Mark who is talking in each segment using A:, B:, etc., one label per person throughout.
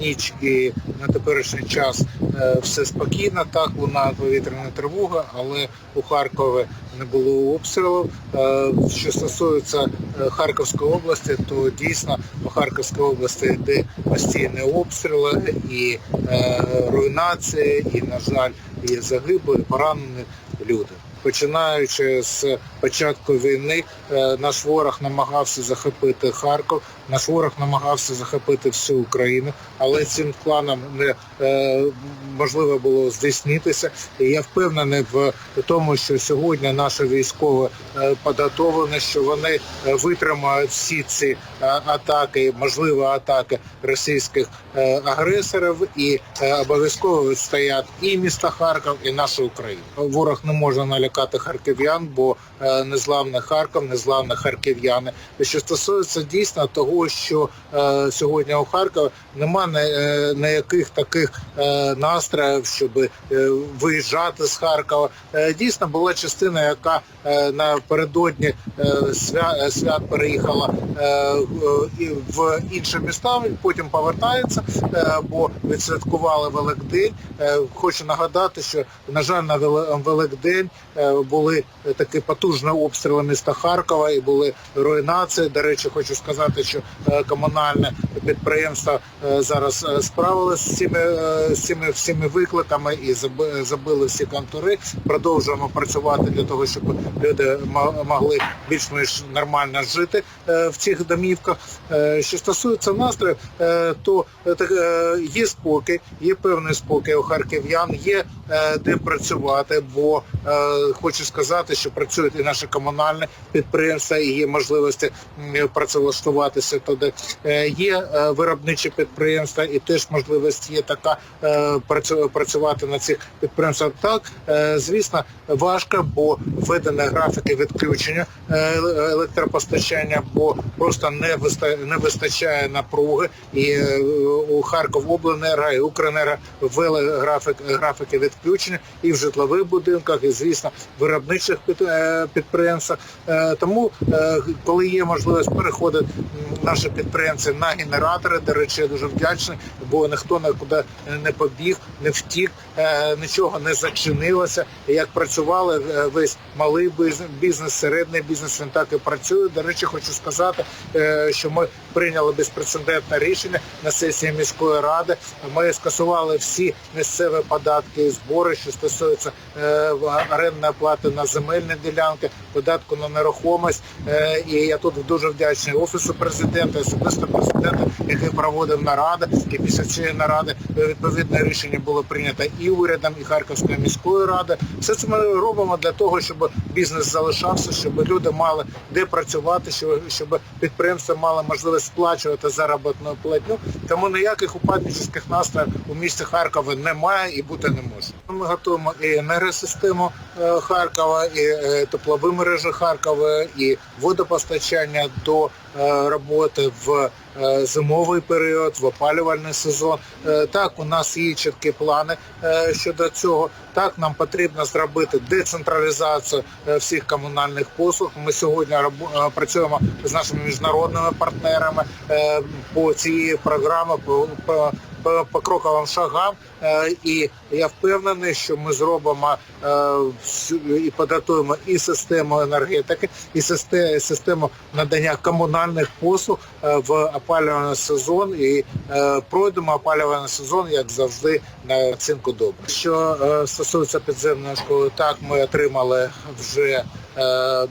A: ніч і на теперішній час е, все спокійно, так лунає повітряна тривога, але у Харкові не було обстрілів. Е, Що стосується е, Харківської області, то дійсно по Харківській області йде постійні обстріли і руйнація, і, на жаль, і загиблі, і поранені люди. Починаючи з початку війни, е, наш ворог намагався захопити Харків, наш ворог намагався захопити всю Україну, але цим планом не е, можливо було здійснитися. І я впевнений в тому, що сьогодні наші військові е, що вони е, витримають всі ці атаки, можливі атаки російських агресорів, і обов'язково відстоять і місто Харків, і нашу Україну. Ворог не може налякати харків'ян, бо е, незламний Харків, незламні харків'яни. Що стосується дійсно того, що е, сьогодні у Харкові немає ніяких таких е, настроїв, щоб виїжджати з Харкова. Дійсно була частина, яка напередодні свя, свят переїхала в інші міста, потім повертається, бо відсвяткували Великдень. Хочу нагадати, що на жаль, на Великдень були такі потужні обстріли міста Харкова і були руйнації. До речі, хочу сказати, що е, комунальне підприємство е, зараз е, справилось з цими, е, з цими всіми викликами і забили всі контури. Продовжуємо працювати для того, щоб люди могли більш-менш нормально жити в цих домівках. Що стосується настроїв, е, то є спокій, є певний спокій у харків'ян, є де працювати, бо хочу сказати, що працюють і наші комунальні підприємства, і є можливості працевлаштуватися туди. Є виробничі підприємства, і теж можливість є така е, працю- працювати на цих підприємствах. Так, е, звісно, важко, бо введені графіки відключення е, електропостачання, бо просто не вистачає напруги. І е, у Харковобленерго і Укренерго ввели графік графіки відключення і в житлових будинках, і звісно, в виробничих е, підприємствах. Е, Тому, е, коли є можливість переходити наші підприємці на генератори, до речі, я дуже вдячний, бо ніхто нікуди не побіг, не втік, е, нічого не зачинилося. Як працювали е, весь малий бізнес, середній бізнес, він так і працює. До речі, хочу сказати, е, що ми прийняли безпрецедентне рішення на сесії міської ради. Ми скасували всі місцеві податки і збори, що стосуються орендної плати на земельні ділянки, податку на нерухомість. Е, І я тут дуже вдячний офісу президента, особисто президента, який проводив наради. І після цієї наради е, відповідне рішення було прийнято і урядом, і Харківською міською радою. Все це ми робимо для того, щоб бізнес залишався, щоб люди мали де працювати, щоб, підприємства мали можливість сплачувати заробітну платню. Тому ніяких упаднических настроїв у місті Харкова немає і бути не може. Ми готуємо і енергосистему е, Харкова, і теплові мережі Харкова, і водопостачання до е, роботи в зимовий період, в опалювальний сезон. Е, Так, у нас є чіткі плани е, щодо цього. Так, нам потрібно зробити децентралізацію е, всіх комунальних послуг. Ми сьогодні е, працюємо з нашими міжнародними партнерами е, по цієї програми, по, по, покроковим шагам. Е, І я впевнений, що ми зробимо е, і підготуємо і систему енергетики, і систему надання комунальних послуг е, в опалювальний сезон. І е, пройдемо опалювальний сезон, як завжди, на оцінку добре. Що е, стосується підземної школи, так ми отримали вже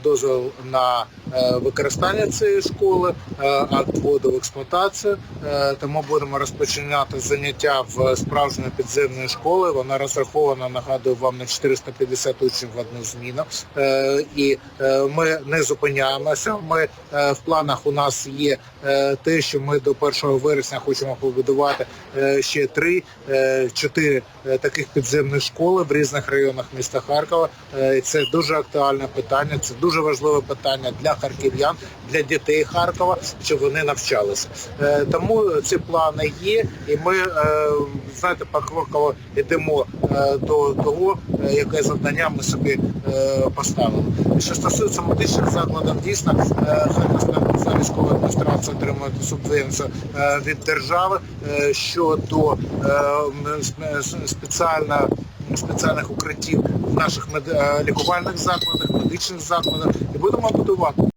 A: дозвіл на е, використання цієї школи, е, акт вводу в експлуатацію. Е, Тому будемо розпочинати заняття в справжньої підземної школи. Вона розрахована, нагадую вам, на 450 учнів в одну зміну. Е, І е, ми не зупиняємося. Ми е, в планах у нас є е, те, що ми до 1 вересня хочемо побудувати е, ще три, е, чотири е, таких підземних школи в різних районах міста Харкова. Е, І це дуже актуальне питання питання. Це дуже важливе питання для харків'ян, для дітей Харкова, щоб вони навчалися. Е, тому ці плани є, і ми е, знаєте, покроково йдемо е, до того, яке завдання ми собі поставили. Що стосується медичних закладів, дійсно за військова адміністрація отримує субвенцію від держави щодо спеціального спеціальних укриттів в наших е, лікувальних закладах, медичних закладах і будемо будувати.